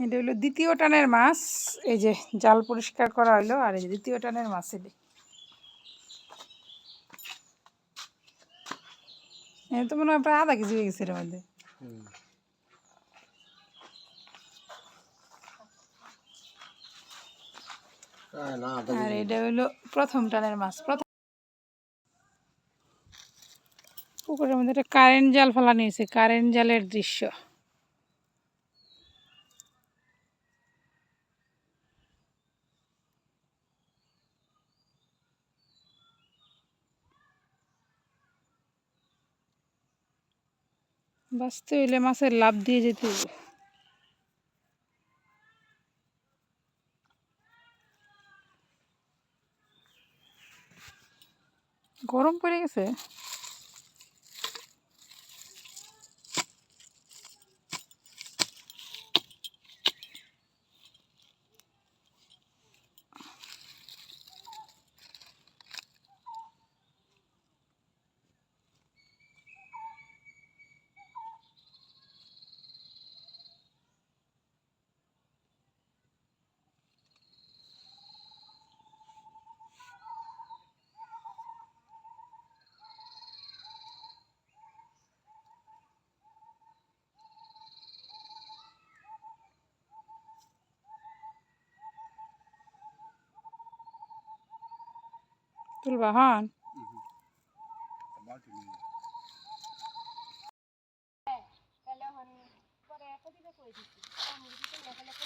এটা হলো দ্বিতীয় টানের মাছ। এই যে জাল পরিষ্কার করা হলো আর এই যে দ্বিতীয় টানের মাছ এটি এটা তো মনে হয় প্রায় আধা কেজি হয়ে গেছে এর মধ্যে। হ্যাঁ, আর এটা হলো প্রথম টানের মাছ প্রথম পুকুরের মধ্যে একটা কারেন্ট জাল ফেলা নিয়েছে কারেন্ট জালের দৃশ্য। বাঁচতে হইলে মাছের লাভ দিয়ে যেতে হবে। গরম পড়ে গেছে?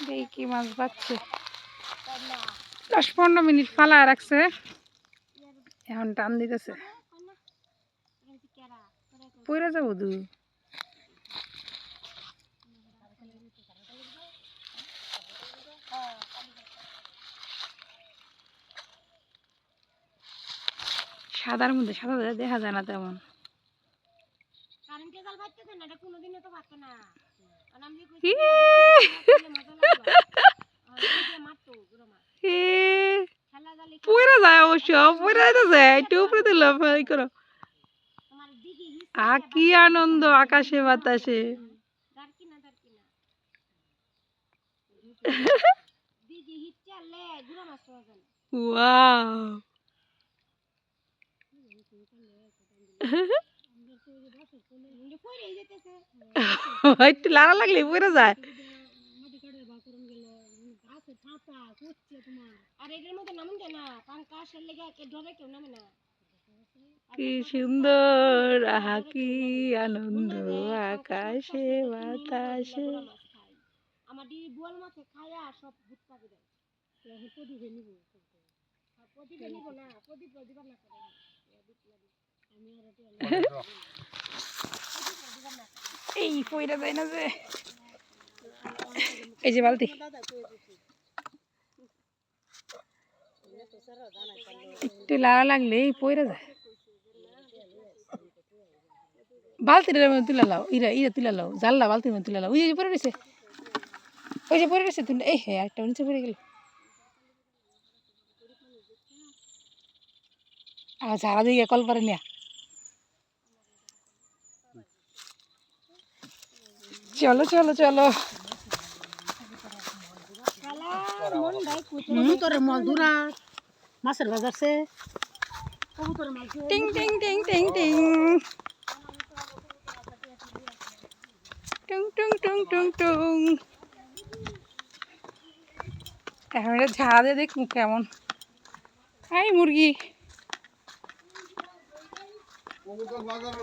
দেখি মাছ পাচ্ছে দশ পনেরো মিনিট ফালা রাখছে। এখন টান দিতেছে। পড়ে যাব দু সাদার মধ্যে সাদা দেখা যায় না তেমন। যায় অবশ্য পড়ে যাইতেছে একটু উপরে করো। আ কি আনন্দ আকাশে বাতাসে। দার একটু লাড়া লাগলে পড়ে যায়। আর কে সুন্দর, আহা, কি আনন্দ, আকাশে, বাতাসে। আমার দিদি বোয়াল মাছে খায়া সব ভূত পাকে দেয় প্রদীপে নিব প্রদীপে নিব না প্রদীপ প্রদীপ না আর এই পইরা যায় না যে। এই যে বালতি। একটু লাড়া লাগলে এই পইরা যায়। বালতির মধ্যে তুলে লাও, ইরা ইরা তুলে লাও, জানলা বালতির মধ্যে তুলে লাও। ওই যে পড়ে রয়েছে। ওই যে পড়ে রয়েছে তুলে। এই হ্যাঁ একটা নিচে পড়ে গেল। আর ঝাড়া দিয়ে কল পারে নিয়া। চলো চলো চলো। মাছের কবুতরের মাছ টিং টিং টিং টিং টিং। টুং টুং টুং টুং টুং। ঝাড়া দিয়ে কেমন। হাই মুরগি। কবুতর বাজারে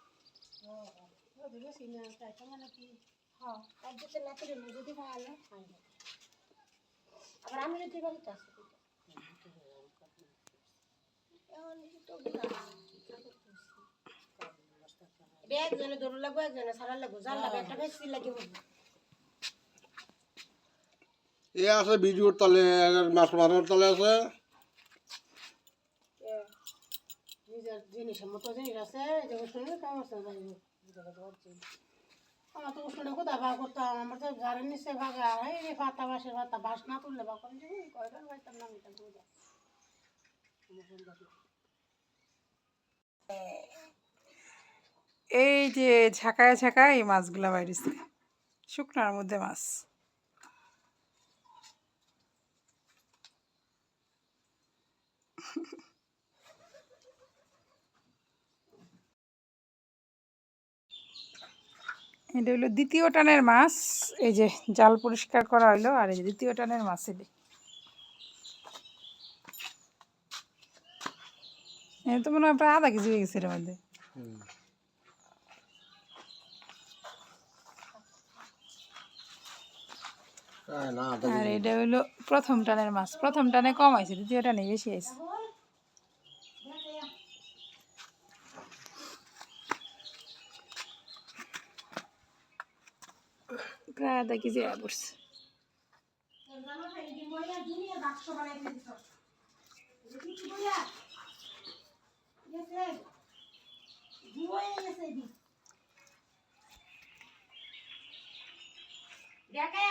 একজনে দৌড় লাগবো একজনে সারার লাগবো জাল লাগবে একটা বেশি লাগে এ আছে ভিডিওর তলে মাছ মারার তলে আছে। জিনিসের মতো জিনিস আছে যে কেমন আছে আমার তো কোথায় ভাগ করতাম আমার তো গাড়ির নিচে ভাগা এই রে পাতা বাসের বাস না তুললে কয়বার না এই যে ঝাঁকায় ঝাঁকায় এই মাছগুলা বাইরেছে, শুকনার মধ্যে মাছ। এটা হলো দ্বিতীয় টানের মাছ। এই যে জাল পরিষ্কার করা হইল আর এই যে দ্বিতীয় টানের মাছ এটি। এটা তো মনে হয় প্রায় আধা কেজি হয়ে গেছে এর মধ্যে। আর এটা হলো প্রথম টানের মাছ। প্রথম টানে কম আছে দ্বিতীয় টানে বেশি আছে প্রায় আধা কেজি পড়ছে দেখায়